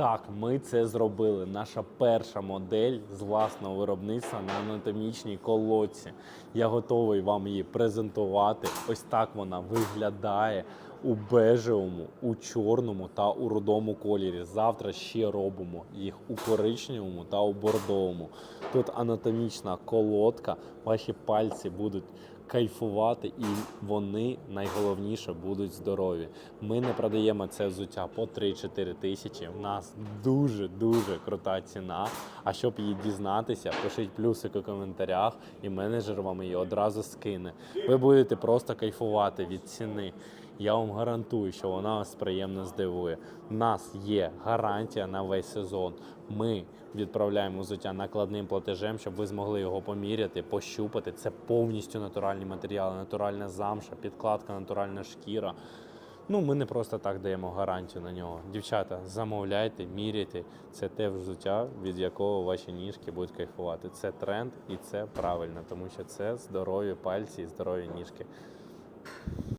Так, ми це зробили. Наша перша модель з власного виробництва на анатомічній колодці. Я готовий вам її презентувати. Ось так вона виглядає у бежевому, у чорному та у рудому кольорі. Завтра ще робимо їх у коричневому та у бордовому. Тут анатомічна колодка, ваші пальці будуть кайфувати, і вони найголовніше будуть здорові. Ми не продаємо це взуття по 3-4 тисячі. У нас дуже дуже крута ціна. А щоб її дізнатися, пишіть плюсик у коментарях, і менеджер вам її одразу скине. Ви будете просто кайфувати від ціни. Я вам гарантую, що вона вас приємно здивує. У нас є гарантія на весь сезон. Ми відправляємо взуття накладним платежем, щоб ви змогли його поміряти, пощупати. Це повністю натуральні матеріали, натуральна замша, підкладка, натуральна шкіра. Ну, ми не просто так даємо гарантію на нього. Дівчата, замовляйте, міряйте. Це те взуття, від якого ваші ніжки будуть кайфувати. Це тренд і це правильно, тому що це здорові пальці і здорові ніжки.